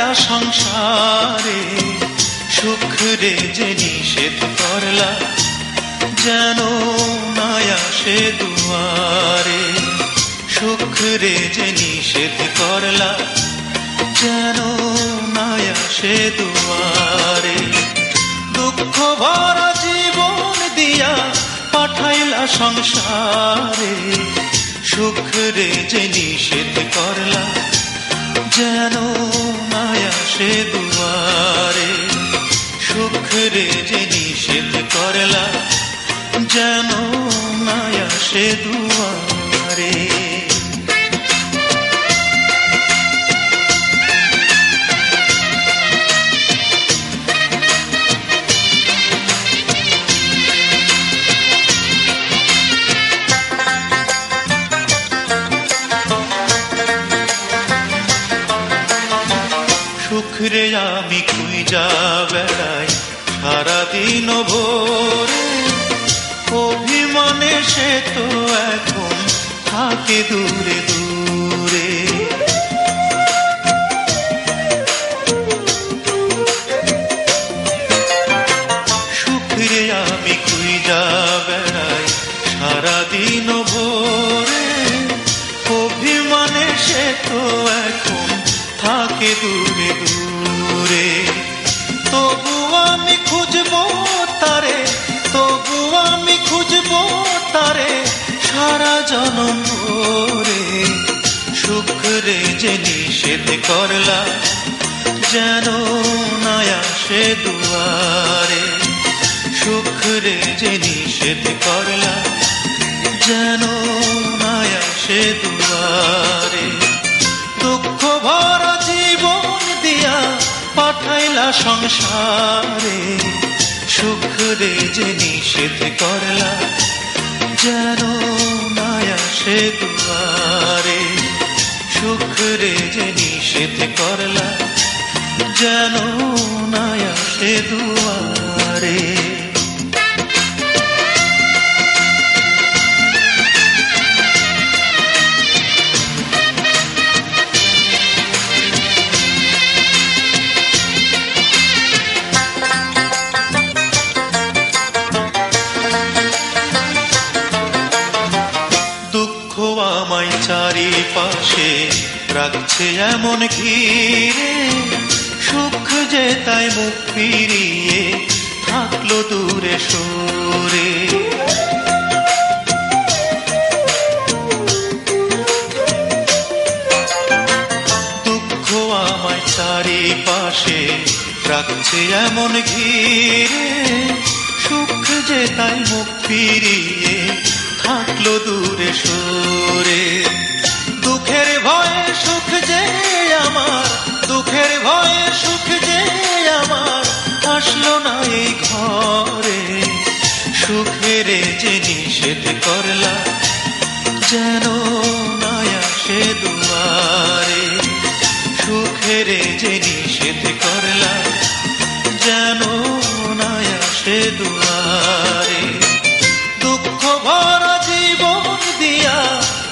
সংসারে, সুখ রে যে নিষেধ করলা, যেন নায়া সে দুয়ারে, সুখ রে যে নিষেধ করলা, যেন নায়া সে দুয়ারে। দুঃখ ভরা জীবন দিয়া পাঠাইলা সংসারে, সুখ রে যে নিষেধ করলা, যেন সে দুয়ারে সুখ রে যে নিষেধ করলা যেন না আসে দুয়ারে। সুখরে আমি খুঁজা বেড়াই সারাদিন ভোরে। অভিমানে সে তো এখন থাকে দূরে দূরে। অভিমানে তো এখন থাকে দূরে দূরে। নিষেধ করলা, যেন নয়া সে দুয়ারে। সুখ রে যে নিষেধ করলা, যেন নয়া সে দুয়ারে। দুঃখ ভরা জীবন দিয়া পাঠাইলা সংসারে সুখ রে যে নিষেধ করলা, যেন নায়া সে দুয়ারে। সুখ রে যে নিষেধ করলা যেন না সে দুয়ারে। রাখছে এমন ঘিরে। সুখ যে তাই মুখ ফিরিয়ে থাকল দূরে সরে। দুঃখ আমায় চারিপাশে রাখছে এমন ঘিরে। সুখ যে তাই মুখ ফিরিয়ে করলা, যেন নয়া সে দুয়ারে। সুখের যে নিষেধ করলা, যেন নয়া সে দুয়ারে। দুঃখ ভরা জীবন দিয়া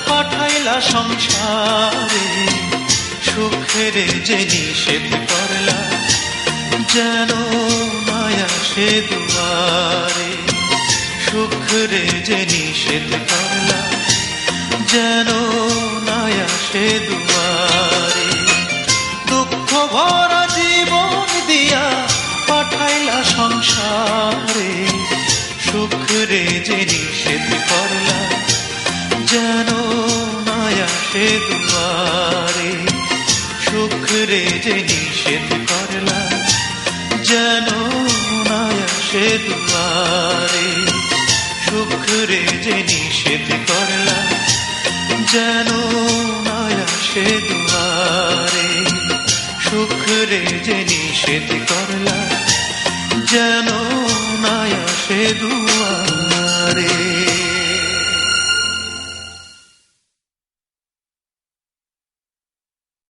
পাঠাইলা সংসারে। সুখের যে নিষেধ করলা, যেন মায়া সে দুয়ারে। সুখ রে যে নিষেধ করলা, যেন নায়া সে দুয়ারে। দুঃখ ভরা জীবন দিয়া পাঠাইলা সংসারে, সুখ রে যে নিষেধ করলা, যেন নায়া সে দুয়ারে। সুখ রে যে নিষেধ করলা সুখ রে যে নিষেধ করলা যেন নয়া সে দুয়ারে সুখ রে যে নিষেধ করলা যেন নয়া সে দুয়ারে।